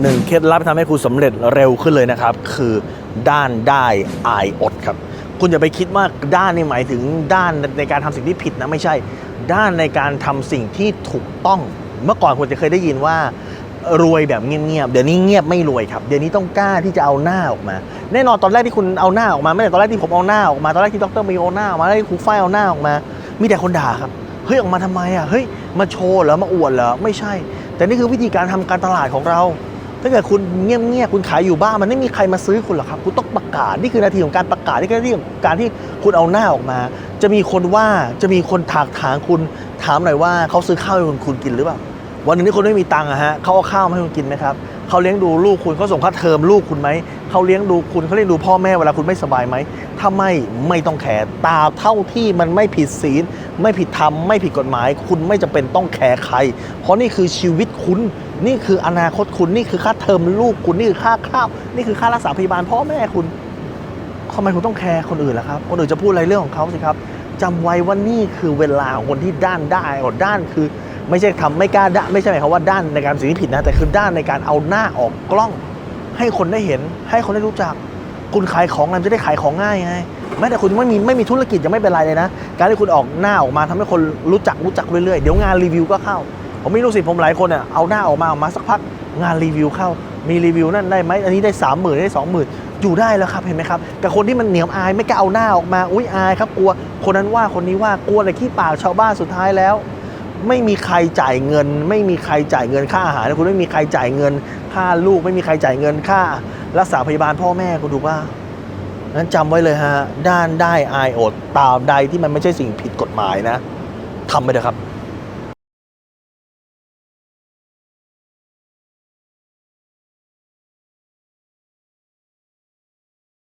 หนึ่งเคล็ดลับที่ทำให้คุณสำเร็จเร็วขึ้นเลยนะครับ คือด้านได้อายอดครับ คุณอย่าไปคิดว่าด้านนี่หมายถึงด้านในการทำสิ่งที่ผิดนะไม่ใช่ ด้านในการทำสิ่งที่ถูกต้อง เมื่อก่อนคุณจะเคยได้ยินว่ารวยแบบเงียบๆ เดี๋ยวนี้เงียบไม่รวยครับ เดี๋ยวนี้ต้องกล้าที่จะเอาหน้าออกมา แน่นอนตอนแรกที่คุณเอาหน้าออกมา ไม่ใช่ตอนแรกที่ผมเอาหน้าออกมา ตอนแรกที่ดรมีเอาหน้าออกมาตอนแรกที่ครูฝ้ายเอาหน้าออกมา มีแต่คนด่าครับ เฮ้ยออกมาทำไมอะ เฮ้ยมาโชว์เหรอ มาอวดเหรอ ไม่ใช่ แต่นี่คือวิธีการทำการตลาดของเรา ถ้าเกิดคุณเงียบๆคุณขายอยู่บ้านมันไม่มีใครมาซื้อคุณหรอกครับ คุณต้องประกาศนี่คือนาทีของการประกาศนี่คือนาทีของการที่คุณเอาหน้าออกมา จะมีคนว่าจะมีคนถากถางคุณถามหน่อยว่าเขาซื้อข้าวให้คุณคุณกินหรือเปล่าวันหนึ่งที่คุณไม่มีตังค์อะฮะเขาเอาข้าวมาให้คุณกินไหมครับเขาเลี้ยงดูลูกคุณเขาส่งค่าเทอมลูกคุณไหมเขาเลี้ยงดูคุณเขาเลี้ยงดูพ่อแม่เวลาคุณไม่สบายไหมถ้าไม่ไม่ต้องแคร์ตาเท่าที่มันไม่ผิดศีล ไม่ผิดธรรมไม่ผิดกฎหมาย คุณไม่จำเป็นต้องแคร์ใคร เพราะนี่คือชีวิตคุณ นี่คืออนาคตคุณนี่คือค่าเทอมลูกคุณนี่คือค่าข้าวนี่คือค่ารักษาพยาบาลพ่อแม่คุณทำไมคุณต้องแคร์คนอื่นล่ะครับคนอื่นจะพูดอะไรเรื่องของเขาสิครับจำไว้ว่านี่คือเวลาคนที่ด้านได้อดด้านคือ ไม่ใช่ทำไม่กล้าด้านไม่ใช่หมายความว่าด้านในการสิ่งที่ผิดนะแต่คือด้านในการเอาหน้าออกกล้อง ให้คนได้เห็น ให้คนได้รู้จัก คุณขายของมันจะได้ขายของง่ายไงแม้แต่คุณไม่มีไม่มีธุรกิจยังไม่เป็นไรเลยนะ การที่คุณออกหน้าออกมาทำให้คนรู้จักรู้จักเรื่อยๆ เดี๋ยวงานรีวิวก็เข้า ผมมีลูกศิษย์ผมหลายคนเนี่ยเอาหน้าออกมาออกมาสักพักงานรีวิวเข้า มีรีวิวนั่นได้ไหมอันนี้ได้สามหมื่นได้สองหมื่นอยู่ได้แล้วครับเห็นไหมครับกับคนที่มันเหนียมอายไม่กล้าเอาหน้าออกมาอุ้ยอายครับกลัวคนนั้นว่าคนนี้ว่ากลัวอะไรขี้ปากชาวบ้านสุดท้ายแล้ว ไม่มีใครจ่ายเงิน ไม่มีใครจ่ายเงินค่าอาหารคุณไม่มีใครจ่ายเงิน ค่าลูกไม่มีใครจ่ายเงินค่า รักษาพยาบาลพ่อแม่คุณถูกป่ะนั้นจำไว้เลยฮะด้านได้อายอดตาบใดที่มันไม่ใช่สิ่งผิดกฎหมายนะทำไปเถอะครับ